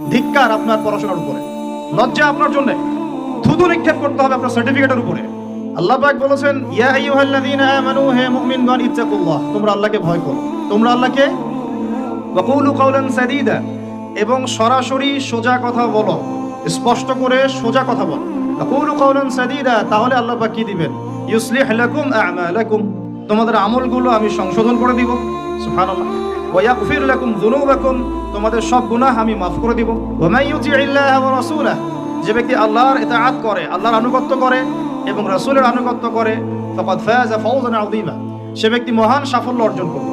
ধিক্কার আপনার পড়াশোনার উপরে, লজ্জা আপনার জন্য, থুতু নিক্ষেপ করতে হবে আপনার সার্টিফিকেটের উপরে। আল্লাহ পাক বলেছেন, ইয়া আইয়ুহাল্লাযীনা আমানু, হে মুমিনগণ, ইত্তাকুল্লাহ, তোমরা আল্লাহকে ভয় করো। তোমরা আল্লাহকে ওয়াকুলু কাওলান সাদীদা, এবং সরাসরি সোজা কথা বলো, স্পষ্ট করে সোজা কথা বলো। ওয়াকুলু কাওলান সাদীদা, তাহলে আল্লাহ পাক কি দিবেন? ইউসলিহ লাকুম আ'মালাকুম, তোমাদের আমলগুলো আমি সংশোধন করে দিব। সুবহানাল্লাহ। ওয়া ইয়াগফির লাকুম যুনুবাকুম, তোমাদের সব গুনাহ আমি মাফ করে দিব। ওয়া মান ইউতি'ইল্লাহ ওয়া রাসূলাহ, যে ব্যক্তি আল্লাহর ইতাআত করে, আল্লাহর আনুগত্য করে এবং রাসূলের আনুগত্য করে, ফাকাদ ফাযা ফাওজান আযীমা, সে ব্যক্তি মহান সাফল্য অর্জন করবে।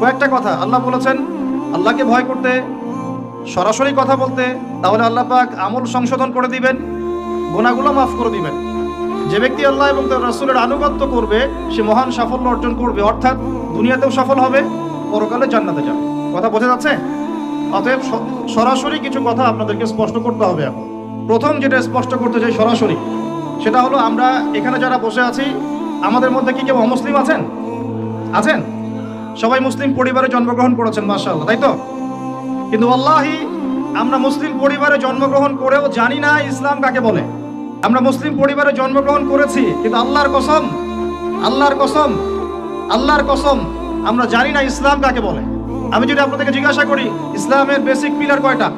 কয়েকটা কথা, আল্লাহ বলেছেন, আল্লাহকে ভয় করতে, সরাসরি কথা বলতে, তাহলে আল্লাহ পাক আমল সংশোধন করে দিবেন, গুনাহগুলো মাফ করে দিবেন। যে ব্যক্তি আল্লাহ এবং তার রাসূলের আনুগত্য করবে, সে মহান সাফল্য অর্জন করবে, অর্থাৎ দুনিয়াতেও সফল হবে। পরকালে জান্নাতে যাবে। কথা বোঝা যাচ্ছে? অতএব সরাসরি কিছু কথা আপনাদেরকে স্পষ্ট করতে হবে এখন। প্রথম যেটা স্পষ্ট করতে চাই সরাসরি, সেটা হলো আমরা এখানে যারা বসে আছি, আমাদের মধ্যে কি কেউ অমুসলিম আছেন? আছেন? সবাই মুসলিম পরিবারে জন্মগ্রহণ করেছেন, মাশাআল্লাহ, তাই তো? কিন্তু আল্লাহি আমরা মুসলিম পরিবারে জন্মগ্রহণ করেও জানি না ইসলাম কাকে বলে। আমরা মুসলিম পরিবারে জন্মগ্রহণ করেছি, কিন্তু আল্লাহর কসম আল্লাহর কসম আল্লাহর কসম আমরা জানি না ইসলাম কাকে বলে। আমি যদি আপনাদেরকে জিজ্ঞাসা করি, ইসলামের বেসিক পিলার কয়টা?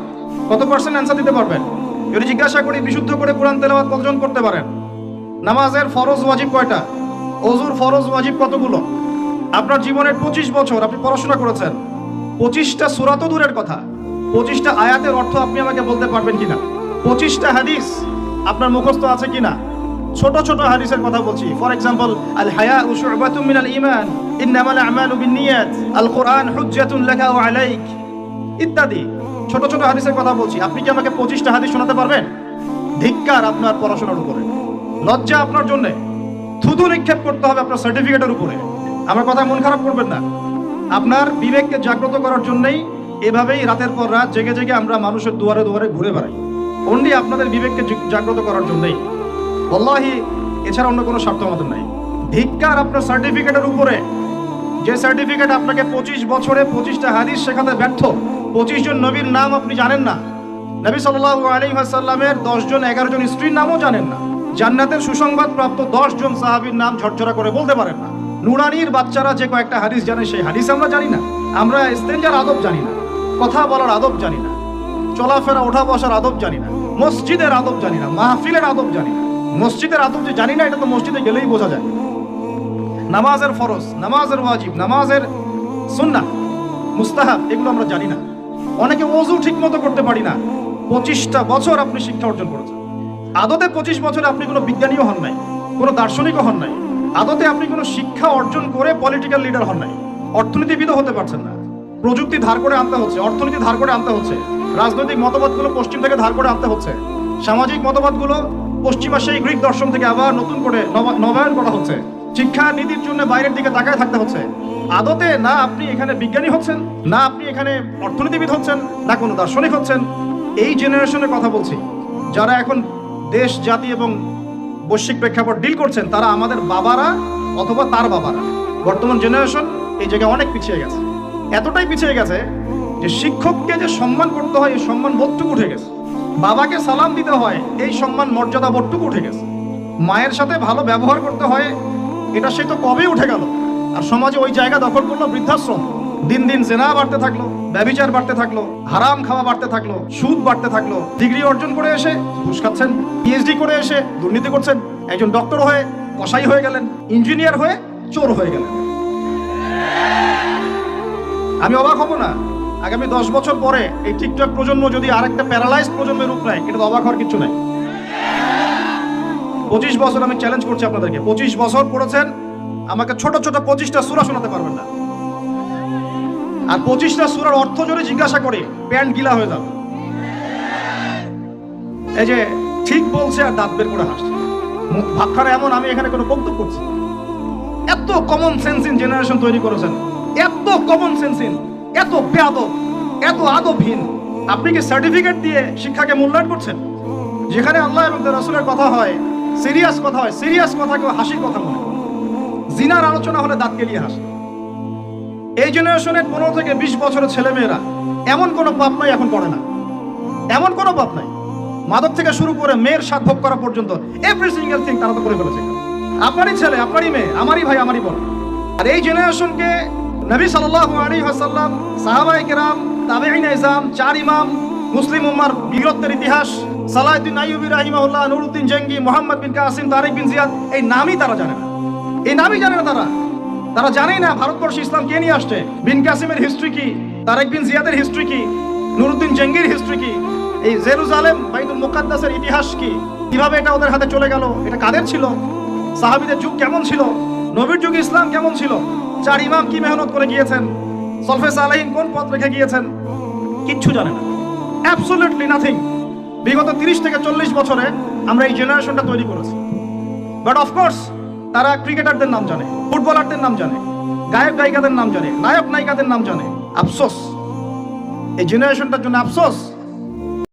কত পার্সেন্ট অ্যান্সার দিতে পারবেন? যদি জিজ্ঞাসা করি, বিশুদ্ধ করে কোরআন তেলাওয়াত কতজন করতে পারেন? নামাজের ফরজ ওয়াজিব কয়টা? অজুর ফরজ ওয়াজিব কতগুলো? আপনার জীবনের পঁচিশ বছর, আপনি পড়াশোনা করেছেন। পঁচিশটা সুরাত দূরের কথা। পঁচিশটা আয়াতের অর্থ আপনি আমাকে বলতে পারবেন কিনা? পঁচিশটা হাদিস আপনার মুখস্থ আছে কিনা? ছোট ছোট হাদিসের কথা বলছি। ফর এক্সাম্পল আল হায়া ও শুবাতুম মিনাল ঈমান, ইন্নামাল আমালু বিন্নিয়াত আল কোরআন হুজ্জাতুন লাকা ওয়া আলাইক। ইত্যাদি। ছোট ছোট হাদিসের কথা বলছি। আপনি কি আমাকে পঁচিশটা হাদিস শোনাতে পারবেন? ধিক্কার আপনার পড়াশোনার উপরে। লজ্জা আপনার জন্য। থুতু নিক্ষেপ করতে হবে আপনার সার্টিফিকেটের উপরে। আমার কথা মন খারাপ করবেন না। আপনার বিবেককে জাগ্রত করার জন্যই এভাবেই রাতের পর রাত জেগে জেগে আমরা মানুষের দুয়ারে দুয়ারে ঘুরে বেড়াই। অনলি আপনাদের বিবেককে জাগ্রত করার জন্যই। বল্লাহি এছাড়া অন্য কোনো স্বার্থ আমাদের নাই। ধিক্কার আপনার সার্টিফিকেটের উপরে। যে সার্টিফিকেট আপনাকে পঁচিশ বছরে পঁচিশটা হাদিস শেখাতে ব্যর্থ, পঁচিশ জন নবীর নাম আপনি জানেন না। নবী সাল্লাহ আলী সাল্লামের দশ জন, এগারো জন স্ত্রীর নামও জানেন না। জান্নাতের সুসংবাদ প্রাপ্ত দশ জন সাহাবীর নাম ঝরঝরা করে বলতে পারেন না। নুরানির বাচ্চারা যে কয়েকটা হাদিস জানে, সেই হাদিস আমরা জানি না। আমরা স্তেঞ্জার আদব জানি না। কথা বলার আদব জানি না। চলাফেরা ওঠা বসার আদব জানি না। মসজিদের আদব জানি না। মাহফিলের আদব জানি না। মসজিদের আদব যে জানি না, এটা তো মসজিদে গেলেই বোঝা যায়। নামাজের ফরজ, নামাজের ওয়াজিব, নামাজের সুন্নাহ, মুস্তাহাব, এগুলো আমরা জানি না। অনেকে ওযু ঠিক মতো করতে পারি না। পঁচিশটা বছর আপনি শিক্ষা অর্জন করেছেন। আদতে পঁচিশ বছরে আপনি কোনো বিজ্ঞানীও হন নাই, কোনো দার্শনিকও হন নাই। আদতে আপনি কোনো শিক্ষা অর্জন করে পলিটিক্যাল লিডার হন নাই। অর্থনীতিবিদও হতে পারছেন না। প্রযুক্তি ধার করে আনতে হচ্ছে, অর্থনীতি ধার করে আনতে হচ্ছে। রাজনৈতিক মতবাদগুলো পশ্চিম থেকে ধার করে আনতে হচ্ছে। সামাজিক মতবাদগুলো পশ্চিমা সেই গ্রিক দর্শন থেকে আবার নতুন করে নবা- নবায়ন করা হচ্ছে। শিক্ষা নীতির জন্য বাইরের দিকে তাকায় থাকতে হচ্ছে। আদতে না আপনি এখানে বিজ্ঞানী হচ্ছেন, না আপনি এখানে অর্থনীতিবিদ হচ্ছেন, না কোনো দার্শনিক হচ্ছেন, এই জেনারেশনের কথা বলছি। যারা এখন দেশ, জাতি এবং বৈশ্বিক প্রেক্ষাপট ডিল করছেন, তারা আমাদের বাবারা অথবা তার বাবারা। বর্তমান জেনারেশন এই জায়গায় অনেক পিছিয়ে গেছে। এতটাই পিছিয়ে গেছে যে শিক্ষককে যে সম্মান করতে হয়, এই সম্মান বোধটুকু উঠে গেছে। বাবাকে সালাম দিতে হয়, এই সম্মান মর্যাদা বোধটুকু উঠে গেছে। মায়ের সাথে ভালো ব্যবহার করতে হয়, এটা সে তো কবেই উঠে গেল। আর সমাজে ওই জায়গা দখল করল বৃদ্ধাশ্রম। দিন দিন জেনা বাড়তে থাকল, ব্যবিচার বাড়তে থাকল, হারাম খাওয়া বাড়তে থাকল, সুদ বাড়তে থাকল। ডিগ্রি অর্জন করে এসে ঘুষ খাচ্ছেন পিএইচডি করে এসে দুর্নীতি করছেন, একজন ডক্টর হয়ে কসাই হয়ে গেলেন ইঞ্জিনিয়ার হয়ে চোর হয়ে গেলেন। আমি অবাক হব না। আগামী দশ বছর পরে এই টিকটক প্রজন্ম যদি আরেকটা প্যারালাইজ প্রজন্মের রূপ নেয়, এটা তো অবাক হওয়ার কিছু নাই। পঁচিশ বছর আমি চ্যালেঞ্জ করছি আপনাদেরকে। পঁচিশ বছর পড়েছেন, আমাকে ছোট ছোট পঁচিশটা সুরা শোনাতে পারবেন না। আর পঁচিশটা সুরার অর্থ যদি জিজ্ঞাসা করি, প্যান্ট গিলা হয়ে যাবে। এই যে ঠিক বলছে আর দাঁত বের করে হাসছে। মুখ ভাবখানা এমন, আমি এখানে কোনো বক্তব্য করছি এত কমন সেন্সিন জেনারেশন তৈরি করেছেন। এত কমন সেন্সিন এত বেয়াদব, এত আদবহীন। আপনি কি সার্টিফিকেট দিয়ে শিক্ষাকে মূল্যায়ন করছেন? যেখানে আল্লাহ এবং রাসূলের কথা হয় সিরিয়াস কথা হয় সিরিয়াস কথা কেউ হাসির কথা মনে জিনার আলোচনা হলে দাঁত কেলিয়ে হাসে। এই জেনারেশনের পনেরো থেকে বিশ বছরের ছেলেমেয়েরা এমন কোনো পাপ নাই, এখন পড়ে না। এমন কোনো পাপ নাই। মাদক থেকে শুরু করে মেয়ের স্বাদ ভোগ করা পর্যন্ত এভরি সিঙ্গেল থিং তারা তো করে ফেলেছে। আপনারই ছেলে, আপনারই মেয়ে, আমারই ভাই, আমারই বোন। আর এই জেনারেশনকে নবী সাল্লাল্লাহু আলাইহি ওয়াসাল্লাম, সাহাবায়ে কেরাম, তাবেঈন ইজাম চার ইমাম, মুসলিম উম্মার বীরত্বের ইতিহাস সালাউদ্দিন আইয়ুবী রাহিমাহুল্লাহ, নুরুদ্দিন জঙ্গি, মোহাম্মদ বিন কাসিম, তারিক বিন জিয়াদ, এই নামই তারা জানে না। এই নামই জানে না তারা। তারা জানেই না ভারতবর্ষে ইসলাম কে নিয়ে আসছে? বিন কাসিমের হিস্ট্রি কি? তারেক বিন জিয়াদের হিস্ট্রি কি? নুরুদ্দিন জঙ্গির হিস্ট্রি কি? এই জেরুজালেম বাইদুল মুকাদ্দাসের ইতিহাস কি? কীভাবে এটা ওদের হাতে চলে গেল? এটা কাদের ছিল? সাহাবীদের যুগ কেমন ছিল? নবীর যুগে ইসলাম কেমন ছিল? চার ইমাম কি মেহনত করে গিয়েছেন? সলফে সালাহিন কোন পথ রেখে গিয়েছেন? কিচ্ছু জানে না। অ্যাবসলিউটলি নাথিং বিগত তিরিশ থেকে চল্লিশ বছরে আমরা এই জেনারেশনটা তৈরি করেছি। বাট অফকোর্স তারা ক্রিকেটারদের নাম জানে, ফুটবলারদের নাম জানে, গায়ক গায়িকাদের নাম জানে, নায়ক নায়িকাদের নাম জানে। আফসোস। এই জেনারেশনটার জন্য আফসোস।